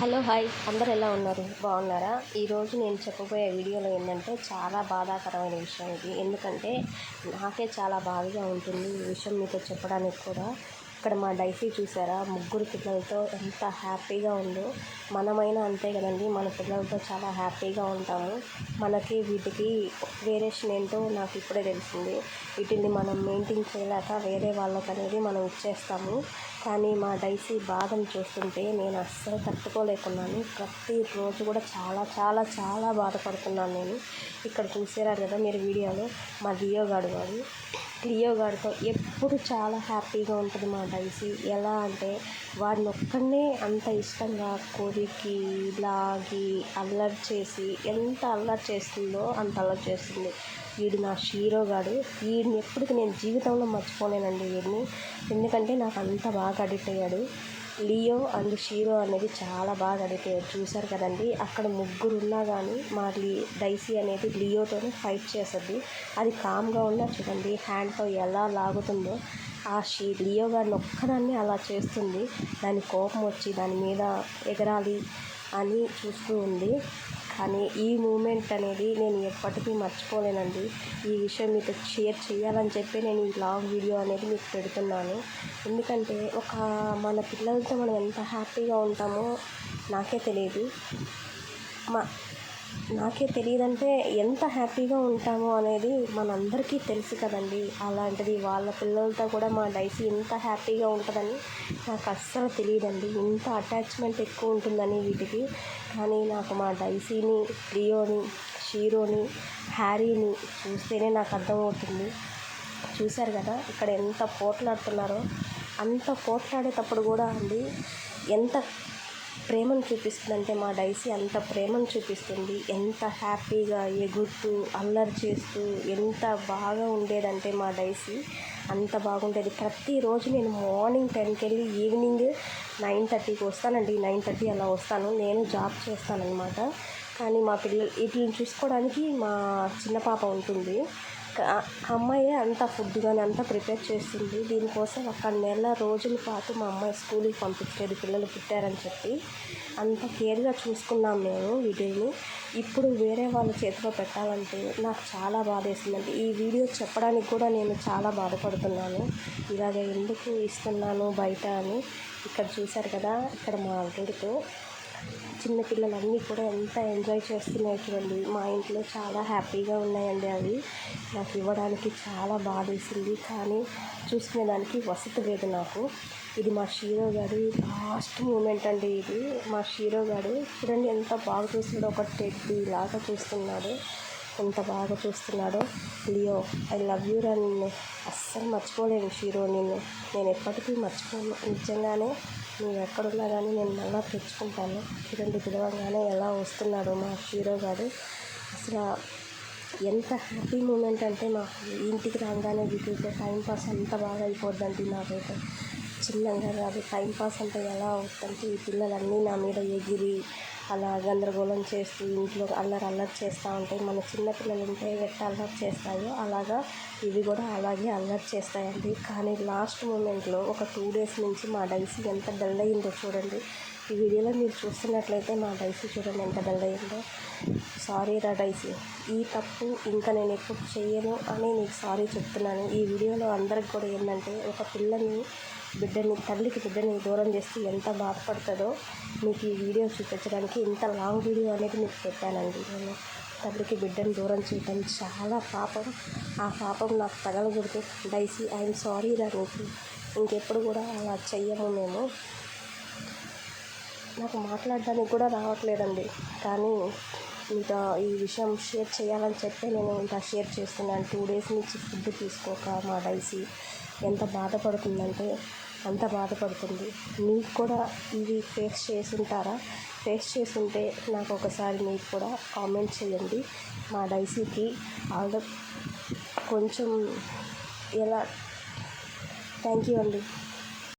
Hello hi. అందరు ఎలా ఉన్నారు? బాగున్నారా? ఈరోజు నేను చెప్పబోయే వీడియోలో ఏంటంటే చాలా బాధాకరమైన విషయం ఇది. ఎందుకంటే నాకే చాలా బాధగా ఉంటుంది ఈ విషయం మీతో చెప్పడానికి కూడా. ఇక్కడ మా డైసీ చూసారా? ముగ్గురు పిల్లలతో ఎంత హ్యాపీగా ఉందో. మనమైనా అంతే కదండి. మన పిల్లలతో చాలా హ్యాపీగా ఉంటాము. మనకి వీటికి వేరియేషన్ ఏంటో నాకు ఇప్పుడే తెలిసింది. వీటిని మనం మెయింటైన్ చేయలేక వేరే వాళ్ళకి అనేది మనం ఇచ్చేస్తాము. కానీ మా డైసీ బాధను చూస్తుంటే నేను అస్సలు తట్టుకోలేకున్నాను. ప్రతిరోజు కూడా చాలా చాలా చాలా బాధపడుతున్నాను నేను. ఇక్కడ చూసారా కదా మీరు వీడియోలో మా దియోగాడు వాడు క్లియో గారితో ఎప్పుడు చాలా హ్యాపీగా ఉంటుంది మా డైసీ ఎలా అంటే వాడిని ఒక్కడినే అంత ఇష్టంగా కొరికి లాగి అల్లరి చేసి ఎంత అల్లరి చేస్తుందో అంత అల్లరి చేస్తుంది. వీడు నా హీరో గాడు. వీడిని ఎప్పటికీ నేను జీవితంలో మర్చిపోలేనండి వీడిని. ఎందుకంటే నాకు అంత బాగా అడిక్ట్ అయ్యాడు. లియో అండ్ షీరో అనేది చాలా బాగా అడిక్ట్ చూశారు కదండి? అక్కడ ముగ్గురు ఉన్నా కానీ మా లీ డైసీ అనేది లియోతోనే ఫైట్ చేస్తుంది. అది కామ్గా ఉన్నా చూడండి హ్యాండ్తో ఎలా లాగుతుందో ఆ షీ లియో గారిని ఒక్కదాన్ని అలా చేస్తుంది. దాని కోపం వచ్చి దాని మీద ఎగరాలి అని చూస్తూ ఉంది. కానీ ఈ మూమెంట్ అనేది నేను ఎప్పటికీ మర్చిపోలేనండి. ఈ విషయం మీతో షేర్ చేయాలని చెప్పి నేను ఈ లాగ్ వీడియో అనేది మీకు పెడుతున్నాను. ఎందుకంటే ఒక మన పిల్లలతో మనం ఎంత హ్యాపీగా ఉంటామో నాకే తెలియదు మా నాకే తెలియదంటే ఎంత హ్యాపీగా ఉంటామో అనేది మనందరికీ తెలుసు కదండి. అలాంటిది వాళ్ళ పిల్లలతో కూడా మా డైసీ ఇంత హ్యాపీగా ఉంటుందని నాకు అస్సలు తెలియదండి. ఇంత అటాచ్మెంట్ ఎక్కువ ఉంటుందని వీటికి. కానీ నాకు మా డైసీని ప్రియోని షీరోని హ్యారీని చూస్తేనే నాకు అర్థమవుతుంది. చూశారు కదా ఇక్కడ ఎంత పోట్లాడుతున్నారో. అంత పోట్లాడేటప్పుడు కూడా అండి ఎంత ప్రేమను చూపిస్తుందంటే మా డైసీ అంత ప్రేమను చూపిస్తుంది. ఎంత హ్యాపీగా ఎగురుతూ అల్లరి చేస్తూ ఎంత బాగా ఉండేదంటే మా డైసీ అంత బాగుండేది. ప్రతిరోజు నేను మార్నింగ్ టెన్కి వెళ్ళి ఈవినింగ్ నైన్ థర్టీకి వస్తానండి. నైన్ థర్టీ అలా వస్తాను. నేను జాబ్ చేస్తానన్నమాట. కానీ మా పిల్లలు వీటిని చూసుకోవడానికి మా చిన్న పాప ఉంటుంది. అమ్మాయే అంత ఫుడ్ కానీ అంతా ప్రిపేర్ చేస్తుంది దీనికోసం ఒక నెల రోజుల పాటు మా అమ్మాయి స్కూల్కి పంపించేది. పిల్లలు పుట్టారని చెప్పి అంత కేర్గా చూసుకున్నాం మేము వీటిని ఇప్పుడు వేరే వాళ్ళ చేతిలో పెట్టాలంటే నాకు చాలా బాధ వేసిందండి ఈ వీడియో చెప్పడానికి కూడా నేను చాలా బాధపడుతున్నాను. ఇలాగ ఎందుకు ఇస్తున్నాను బయట అని. ఇక్కడ చూశారు కదా ఇక్కడ మా అల్లుడితో చిన్నపిల్లలన్నీ కూడా ఎంత ఎంజాయ్ చేస్తున్నాయి చూడండి మా ఇంట్లో చాలా హ్యాపీగా ఉన్నాయండి అవి. నాకు ఇవ్వడానికి చాలా బాధేసింది కానీ చూసుకునేదానికి వసతి లేదు నాకు. ఇది మా షీరో గారి లాస్ట్ మూమెంట్ అండి ఇది. మా షీరో గారు చూడండి ఎంత బాగా చూస్తున్నాడో ఒక టెడ్డీ లాగా చూస్తున్నాడు. ఎంత బాగా చూస్తున్నాడో. లియో ఐ లవ్ యూ అని అస్సలు మర్చిపోలేను షీరో నిన్ను. నేను ఎప్పటికీ మర్చిపోను. నిజంగానే నువ్వు ఎక్కడున్నా కానీ నేను మళ్ళీ తెచ్చుకుంటాను. ఇటువంటి పిలవగానే ఎలా వస్తున్నాడు మా హీరో గారు. అసలు ఎంత హ్యాపీ మూమెంట్ అంటే మాకు ఇంటికి రాగానే వీటితో టైంపాస్ అంత బాగా అయిపోద్దండి నాకైతే. చిన్నగా కాదు టైంపాస్ అంటే ఎలా అవుతుందంటే ఈ పిల్లలన్నీ నా మీద ఎగిరి అలా గందరగోళం చేస్తూ ఇంట్లో అల్లరి అల్లరి చేస్తూ ఉంటాయి మన చిన్నపిల్లలు ఉంటే ఎట్లా అల్లరి చేస్తాయో అలాగా ఇవి కూడా అలాగే అల్లరి చేస్తాయండి. కానీ లాస్ట్ మూమెంట్లో ఒక టూ డేస్ నుంచి మా డైసీ ఎంత డల్ అయిందో చూడండి. ఈ వీడియోలో మీరు చూస్తున్నట్లయితే మా డైసీ చూడండి ఎంత డల్ అయిందో సారీ రా డైసీ ఈ తప్పు ఇంకా నేను ఎప్పుడు చేయను అని నీకు సారీ చెప్తున్నాను. ఈ వీడియోలో అందరికి కూడా ఏంటంటే ఒక పిల్లని బిడ్డని తల్లికి బిడ్డని దూరం చేస్తే ఎంత బాధపడుతుందో మీకు ఈ వీడియో చూపించడానికి ఇంత లాంగ్ వీడియో అనేది మీకు పెట్టానండి. నేను తల్లికి బిడ్డని దూరం చేయడం చాలా పాపం. ఆ పాపం నాకు తగలకూడదు డైసీ ఐఎమ్ సారీ రా నీకు. ఇంకెప్పుడు కూడా అలా చెయ్యము మేము. నాకు మాట్లాడడానికి కూడా రావట్లేదండి. కానీ ఇంకా ఈ విషయం షేర్ చేయాలని చెప్పి నేను ఇంకా షేర్ చేస్తున్నాను. టూ డేస్ నుంచి ఫుడ్ తీసుకోక మా డైసీ ఎంత బాధపడుతుందంటే అంత బాధపడుతుంది. మీకు కూడా ఇవి ఫేస్ చేసుంటారా? ఫేస్ చేసి ఉంటే నాకు ఒకసారి మీకు కూడా కామెంట్ చేయండి. మా డైసీకి ఆల్ కొంచెం ఎలా థ్యాంక్ యూ అండి.